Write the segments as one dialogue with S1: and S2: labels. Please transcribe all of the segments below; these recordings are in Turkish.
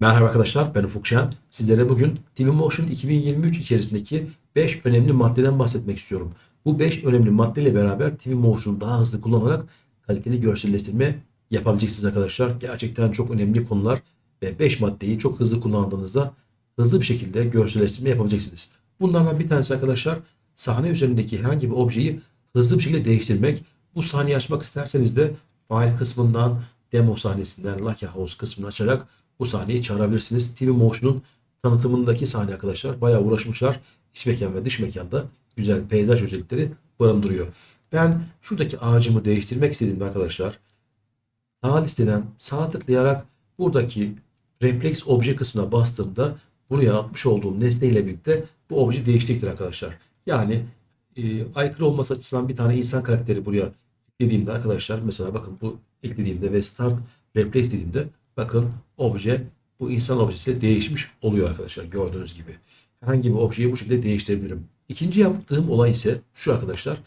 S1: Merhaba arkadaşlar ben Ufuk Şen. Sizlere bugün Twinmotion 2023 içerisindeki 5 önemli maddeden bahsetmek istiyorum. Bu 5 önemli maddeyle beraber Twinmotion'u daha hızlı kullanarak kaliteli görselleştirme yapabileceksiniz arkadaşlar. Gerçekten çok önemli konular ve 5 maddeyi çok hızlı kullandığınızda hızlı bir şekilde görselleştirme yapabileceksiniz. Bunlardan bir tanesi arkadaşlar sahne üzerindeki herhangi bir objeyi hızlı bir şekilde değiştirmek. Bu sahneyi açmak isterseniz de file kısmından demo sahnesinden Lucky House kısmını açarak bu sahneyi çağırabilirsiniz. TV Motion'un tanıtımındaki sahne arkadaşlar bayağı uğraşmışlar. İç mekan ve dış mekanda güzel peyzaj özellikleri barındırıyor. Ben şuradaki ağacımı değiştirmek istediğimde arkadaşlar sağ listeden sağ tıklayarak buradaki reflex obje kısmına bastığımda buraya atmış olduğum nesne ile birlikte bu obje değişecektir arkadaşlar. Yani e, aykırı olması açısından bir tane insan karakteri buraya eklediğimde arkadaşlar mesela bakın bu eklediğimde ve start replace dediğimde bakın obje bu insan objesiyle değişmiş oluyor arkadaşlar gördüğünüz gibi. Herhangi bir objeyi bu şekilde değiştirebilirim. İkinci yaptığım olay ise şu arkadaşlar.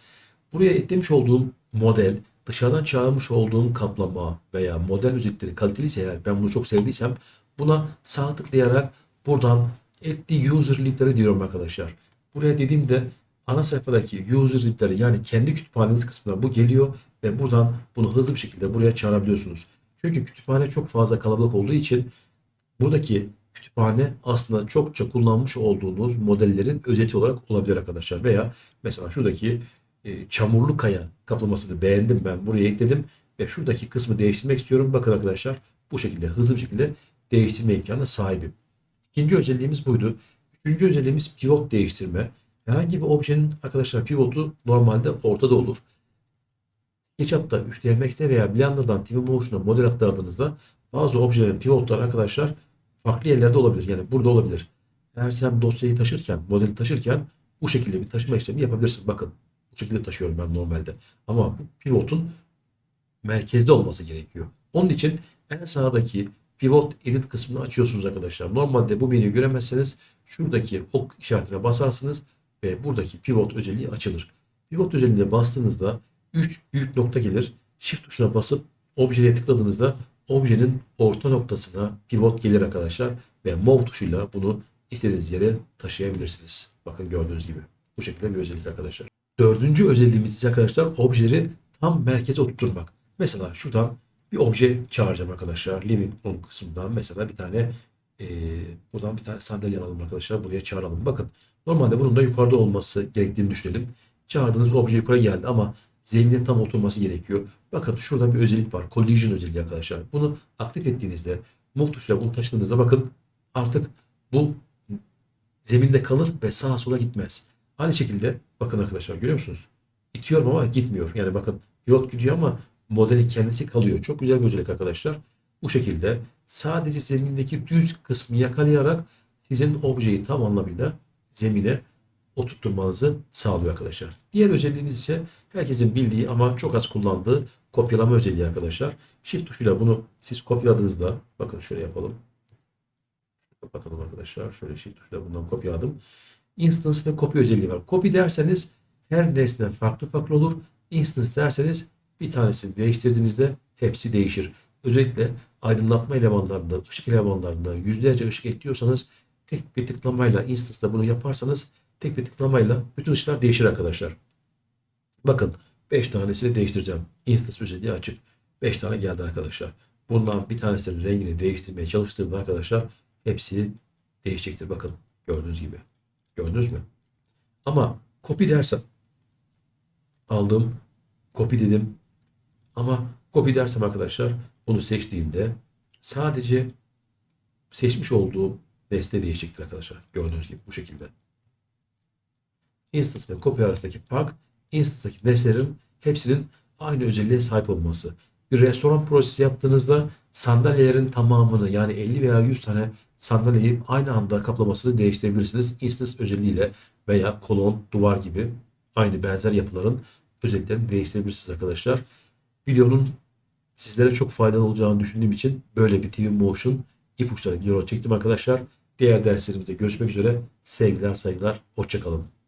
S1: Buraya eklemiş olduğum model dışarıdan çağırmış olduğum kaplama veya model özellikleri kaliteliyse eğer ben bunu çok sevdiysem buna sağ tıklayarak buradan add user lib'leri diyorum arkadaşlar. Buraya dediğimde ana sayfadaki user lib'leri yani kendi kütüphaneniz kısmına bu geliyor ve buradan bunu hızlı bir şekilde buraya çağırabiliyorsunuz. Çünkü kütüphane çok fazla kalabalık olduğu için buradaki kütüphane aslında çokça kullanmış olduğunuz modellerin özeti olarak olabilir arkadaşlar. Veya mesela şuradaki e, çamurlu kaya kaplamasını beğendim ben buraya ekledim ve şuradaki kısmı değiştirmek istiyorum. Bakın arkadaşlar bu şekilde hızlı bir şekilde değiştirme imkanına sahibim. İkinci özelliğimiz buydu. Üçüncü özelliğimiz pivot değiştirme. Herhangi bir objenin arkadaşlar pivotu normalde ortada olur. SketchUp'ta 3D Max'te veya Blender'dan Twinmotion'a model aktardığınızda bazı objelerin pivotları arkadaşlar farklı yerlerde olabilir. Yani burada olabilir. Eğer sen dosyayı taşırken, modeli taşırken bu şekilde bir taşıma işlemi yapabilirsin. Bakın bu şekilde taşıyorum ben normalde. Ama bu pivotun merkezde olması gerekiyor. Onun için en sağdaki pivot edit kısmını açıyorsunuz arkadaşlar. Normalde bu menüyü göremezseniz şuradaki ok işaretine basarsınız ve buradaki pivot özelliği açılır. Pivot özelliğine bastığınızda 3 büyük nokta gelir. Shift tuşuna basıp objeye tıkladığınızda objenin orta noktasına pivot gelir arkadaşlar ve move tuşuyla bunu istediğiniz yere taşıyabilirsiniz. Bakın gördüğünüz gibi. Bu şekilde bir özellik arkadaşlar. Dördüncü özelliğimiz ise arkadaşlar objeleri tam merkeze oturtturmak. Mesela şuradan bir obje çağıracağım arkadaşlar. Living room kısmından mesela bir tane e, buradan bir tane sandalye alalım arkadaşlar. Buraya çağıralım. Bakın normalde bunun da yukarıda olması gerektiğini düşünelim. Çağırdığınız obje yukarı geldi ama zemine tam oturması gerekiyor. Bakın şurada bir özellik var. Collision özelliği arkadaşlar. Bunu aktif ettiğinizde move tuşuyla bunu taşıdığınızda bakın artık bu zeminde kalır ve sağa sola gitmez. Aynı şekilde bakın arkadaşlar görüyor musunuz? İtiyorum ama gitmiyor. Yani bakın pivot gidiyor ama modeli kendisi kalıyor. Çok güzel bir özellik arkadaşlar. Bu şekilde sadece zemindeki düz kısmı yakalayarak sizin objeyi tam anlamıyla zemine oturtturmanızı sağlıyor arkadaşlar. Diğer özelliğimiz ise herkesin bildiği ama çok az kullandığı kopyalama özelliği arkadaşlar. Shift tuşuyla bunu siz kopyaladığınızda bakın şöyle yapalım. Kapatalım arkadaşlar. Şöyle shift tuşuyla bundan kopyaladım. Instance ve kopya özelliği var. Copy derseniz her nesne farklı farklı olur. Instance derseniz bir tanesini değiştirdiğinizde hepsi değişir. Özellikle aydınlatma elemanlarında, ışık elemanlarında yüzlerce ışık ekliyorsanız tek bir tıklamayla instance'da bunu yaparsanız tek bir tıklamayla bütün ışıklar değişir arkadaşlar. Bakın 5 tanesini değiştireceğim. Instance özelliği açık. 5 tane geldi arkadaşlar. Bundan bir tanesinin rengini değiştirmeye çalıştığımda arkadaşlar hepsi değişecektir. Bakın gördüğünüz gibi. Gördünüz mü? Ama copy dersem aldım, copy dedim. Ama copy dersem arkadaşlar bunu seçtiğimde sadece seçmiş olduğum nesne değişecektir arkadaşlar. Gördüğünüz gibi bu şekilde. Instance ve copy arasındaki fark instance'daki nesnelerin hepsinin aynı özelliğe sahip olması. Bir restoran projesi yaptığınızda sandalyelerin tamamını yani 50 veya 100 tane sandalyeyi aynı anda kaplamasını değiştirebilirsiniz. Instance özelliğiyle veya kolon, duvar gibi aynı benzer yapıların özelliklerini değiştirebilirsiniz arkadaşlar. Videonun sizlere çok faydalı olacağını düşündüğüm için böyle bir TV Motion ipuçları video çektim arkadaşlar. Diğer derslerimizde görüşmek üzere. Sevgiler, saygılar, hoşçakalın.